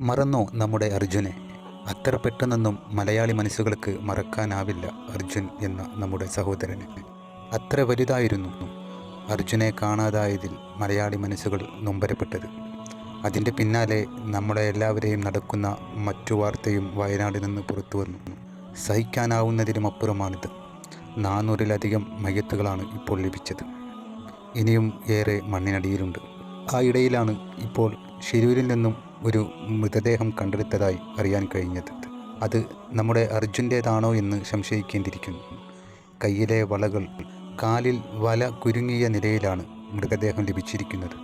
മറന്നോ നമ്മുടെ അർജുനെ? അത്ര പെട്ടെന്നൊന്നും മലയാളി മനസ്സുകൾക്ക് മറക്കാനാവില്ല അർജുൻ എന്ന നമ്മുടെ സഹോദരന്. അത്ര വലുതായിരുന്നു അർജുനെ കാണാതായതിൽ മലയാളി മനസ്സുകൾ നൊമ്പരപ്പെട്ടത്. അതിന്റെ പിന്നാലെ നമ്മളെ എല്ലാവരെയും നടക്കുന്ന മറ്റു വാർത്തയും വയനാടിൽ നിന്ന് പുറത്തു വന്നു. സഹിക്കാനാവുന്നതിലും അപ്പുറമാണിത്. നാനൂറിലധികം മയ്യത്തുകളാണ് ഇപ്പോൾ ലഭിച്ചത്. ഇനിയും ഏറെ മണ്ണിനടിയിലുണ്ട്. ആ ഇടയിലാണ് ഇപ്പോൾ ഷിരൂരിൽ നിന്നും ഒരു മൃതദേഹം കണ്ടെടുത്തതായി അറിയാൻ കഴിഞ്ഞത്. അത് നമ്മുടെ അർജുന്റേതാണോ എന്ന് സംശയിക്കേണ്ടിയിരിക്കുന്നു. കയ്യിലെ വളകൾ കാലിൽ വല കുരുങ്ങിയ നിലയിലാണ് മൃതദേഹം ലഭിച്ചിരിക്കുന്നത്.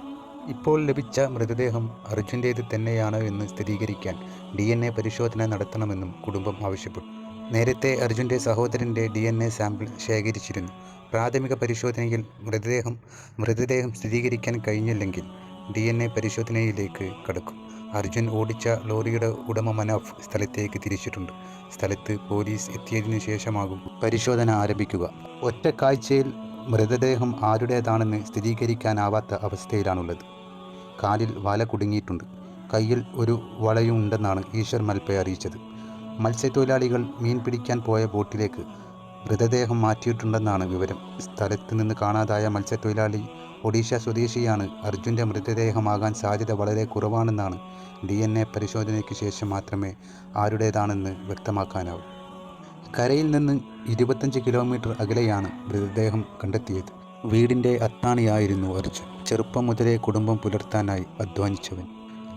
ഇപ്പോൾ ലഭിച്ച മൃതദേഹം അർജുന്റേത് തന്നെയാണോ എന്ന് സ്ഥിരീകരിക്കാൻ ഡി എൻ എ പരിശോധന നടത്തണമെന്നും കുടുംബം ആവശ്യപ്പെട്ടു. നേരത്തെ അർജുന്റെ സഹോദരന്റെ ഡി എൻ എ സാമ്പിൾ ശേഖരിച്ചിരുന്നു. പ്രാഥമിക പരിശോധനയിൽ മൃതദേഹം മൃതദേഹം സ്ഥിരീകരിക്കാൻ കഴിഞ്ഞില്ലെങ്കിൽ ഡി എൻ എ പരിശോധനയിലേക്ക് കടക്കും. അർജുൻ ഓടിച്ച ലോറിയുടെ ഉടമ മനാഫ് സ്ഥലത്തേക്ക് തിരിച്ചിട്ടുണ്ട്. സ്ഥലത്ത് പോലീസ് എത്തിയതിനു ശേഷമാകും പരിശോധന ആരംഭിക്കുക. ഒറ്റ കാഴ്ചയിൽ മൃതദേഹം ആരുടേതാണെന്ന് സ്ഥിരീകരിക്കാനാവാത്ത അവസ്ഥയിലാണുള്ളത്. കാലിൽ വല കുടുങ്ങിയിട്ടുണ്ട്. കയ്യിൽ ഒരു വളയും ഉണ്ടെന്നാണ് ഈശ്വർ മൽപ്പെ അറിയിച്ചത്. മത്സ്യത്തൊഴിലാളികൾ മീൻ പിടിക്കാൻ പോയ ബോട്ടിലേക്ക് മൃതദേഹം മാറ്റിയിട്ടുണ്ടെന്നാണ് വിവരം. സ്ഥലത്ത് നിന്ന് കാണാതായ മത്സ്യത്തൊഴിലാളി ഒഡീഷ സ്വദേശിയാണ്. അർജുന്റെ മൃതദേഹമാകാൻ സാധ്യത വളരെ കുറവാണെന്നാണ് ഡി എൻ എ പരിശോധനയ്ക്ക് ശേഷം മാത്രമേ ആരുടേതാണെന്ന് വ്യക്തമാക്കാനാവൂ. കരയിൽ നിന്ന് ഇരുപത്തഞ്ച് കിലോമീറ്റർ അകലെയാണ് മൃതദേഹം കണ്ടെത്തിയത്. വീടിന്റെ അത്താണിയായിരുന്നു അർജുൻ. ചെറുപ്പം മുതലേ കുടുംബം പുലർത്താനായി അധ്വാനിച്ചവൻ.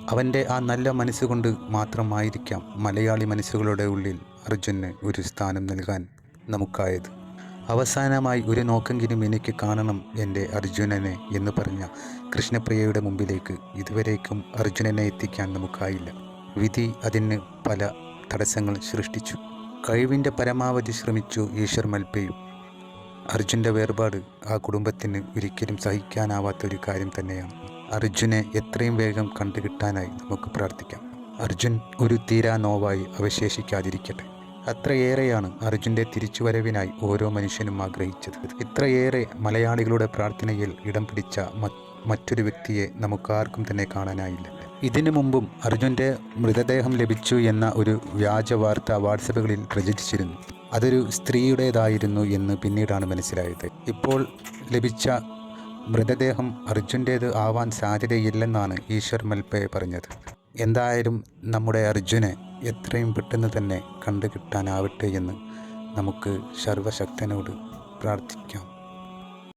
അവന്റെ ആ നല്ല മനസ്സുകൊണ്ട് മാത്രമായിരിക്കാം മലയാളി മനസ്സുകളുടെ ഉള്ളിൽ അർജുന് ഒരു സ്ഥാനം നൽകാൻ നമുക്കായത്. അവസാനമായി ഒരു നോക്കെങ്കിലും എനിക്ക് കാണണം എന്റെ അർജുനനെ എന്ന് പറഞ്ഞ കൃഷ്ണപ്രിയയുടെ മുമ്പിലേക്ക് ഇതുവരേക്കും അർജുനനെ എത്തിക്കാൻ നമുക്കായില്ല. വിധി അതിന് പല തടസ്സങ്ങൾ സൃഷ്ടിച്ചു. കഴിവിന്റെ പരമാവധി ശ്രമിച്ചു ഈശ്വർ മൽപ്പയും. അർജുന്റെ വേർപാട് ആ കുടുംബത്തിന് ഒരിക്കലും സഹിക്കാനാവാത്ത ഒരു കാര്യം തന്നെയാണ്. അർജുനെ എത്രയും വേഗം കണ്ടുകിട്ടാനായി നമുക്ക് പ്രാർത്ഥിക്കാം. അർജുൻ ഒരു തീരാ നോവായി അവശേഷിക്കാതിരിക്കട്ടെ. അത്രയേറെയാണ് അർജുന്റെ തിരിച്ചുവരവിനായി ഓരോ മനുഷ്യനും ആഗ്രഹിച്ചത്. ഇത്രയേറെ മലയാളികളുടെ പ്രാർത്ഥനയിൽ ഇടം പിടിച്ച മറ്റൊരു വ്യക്തിയെ നമുക്കാർക്കും തന്നെ കാണാനായില്ല. ഇതിനു മുമ്പും അർജുന്റെ മൃതദേഹം ലഭിച്ചു എന്ന ഒരു വ്യാജ വാർത്ത വാട്സപ്പുകളിൽ പ്രചരിച്ചിരുന്നു. അതൊരു സ്ത്രീയുടേതായിരുന്നു എന്ന് പിന്നീടാണ് മനസ്സിലായത്. ഇപ്പോൾ ലഭിച്ച മൃതദേഹം അർജുന്റേത് ആവാൻ സാധ്യതയില്ലെന്നാണ് ഈശ്വർ മൽപ്പയെ പറഞ്ഞത്. എന്തായാലും നമ്മുടെ അർജുനെ എത്രയും പെട്ടെന്ന് തന്നെ കണ്ടു കണ്ടുകിട്ടാനാവട്ടെ എന്ന് നമുക്ക് സർവശക്തനോട് പ്രാർത്ഥിക്കാം.